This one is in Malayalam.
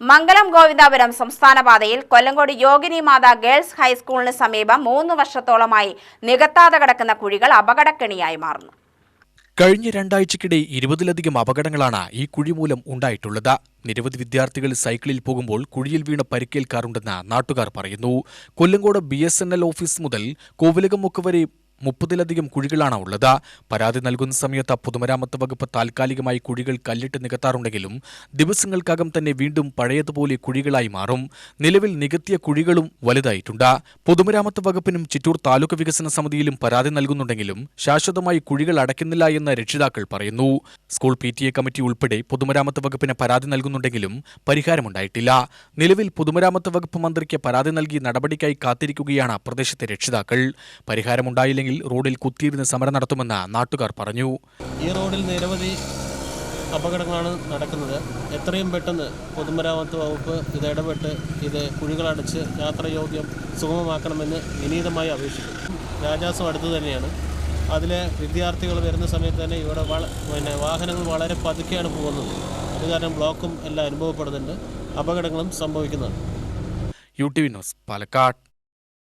മംഗലം ഗോവിന്ദാപുരം സംസ്ഥാന പാതയിൽ കൊല്ലങ്കോട് യോഗിനി മാതാ ഗേൾസ് ഹൈസ്കൂളിന് സമീപം മൂന്ന് വർഷത്തോളമായി നികത്താതെ കിടക്കുന്ന കുഴികൾ അപകടക്കെണിയായി മാറുന്നു. കഴിഞ്ഞ രണ്ടാഴ്ചക്കിടെ ഇരുപതിലധികം അപകടങ്ങളാണ് ഈ കുഴി മൂലം ഉണ്ടായിട്ടുള്ളത്. നിരവധി വിദ്യാർത്ഥികൾ സൈക്കിളിൽ പോകുമ്പോൾ കുഴിയിൽ വീണ് പരിക്കേൽക്കാറുണ്ടെന്ന് നാട്ടുകാർ പറയുന്നു. Kollengode B S N L office മുതൽ കോവിലകം മുക്ക് വരെ മുപ്പതിലധികം കുഴികളാണ് ഉള്ളത്. പരാതി നൽകുന്ന സമയത്ത് പൊതുമരാമത്ത് വകുപ്പ് താൽക്കാലികമായി കുഴികൾ കല്ലിട്ട് നികത്താറുണ്ടെങ്കിലും ദിവസങ്ങൾക്കകം തന്നെ വീണ്ടും പഴയതുപോലെ കുഴികളായി മാറും. നിലവിൽ നികത്തിയ കുഴികളും വലുതായിട്ടുണ്ട്. പൊതുമരാമത്ത് വകുപ്പിനും ചിറ്റൂർ താലൂക്ക് വികസന സമിതിയിലും പരാതി നൽകുന്നുണ്ടെങ്കിലും ശാശ്വതമായി കുഴികൾ അടയ്ക്കുന്നില്ല എന്ന് രക്ഷിതാക്കൾ പറയുന്നു. സ്കൂൾ പി കമ്മിറ്റി ഉൾപ്പെടെ പൊതുമരാമത്ത് വകുപ്പിന് പരാതി നൽകുന്നുണ്ടെങ്കിലും പരിഹാരമുണ്ടായിട്ടില്ല. നിലവിൽ പൊതുമരാമത്ത് വകുപ്പ് മന്ത്രിക്ക് പരാതി നൽകി നടപടിക്കായി കാത്തിരിക്കുകയാണ് പ്രദേശത്തെ രക്ഷിതാക്കൾ. പരിഹാരമുണ്ടായില്ലെങ്കിൽ റോഡിൽ കുത്തിയിരുന്ന് സമരം നടത്തുമെന്ന് നാട്ടുകാർ പറഞ്ഞു. ഈ റോഡിൽ നിരവധി അപകടങ്ങളാണ് നടക്കുന്നത്. എത്രയും പെട്ടെന്ന് പൊതുമരാമത്ത് വകുപ്പ് ഇത് ഇടപെട്ട് ഇത് കുഴികളടച്ച് യാത്രായോഗ്യം സുഗമമാക്കണമെന്ന് വിനീതമായി അപേക്ഷിക്കുന്നു. രാജാസം അടുത്തു തന്നെയാണ്. അതിലെ വിദ്യാർത്ഥികൾ വരുന്ന സമയത്ത് തന്നെ ഇവിടെ വള പിന്നെ വാഹനങ്ങൾ വളരെ പതുക്കെയാണ് പോകുന്നത്. അത് കാരണം ബ്ലോക്കും എല്ലാം അനുഭവപ്പെടുന്നുണ്ട്. അപകടങ്ങളും സംഭവിക്കുന്നുണ്ട്. U T V news Palakkad.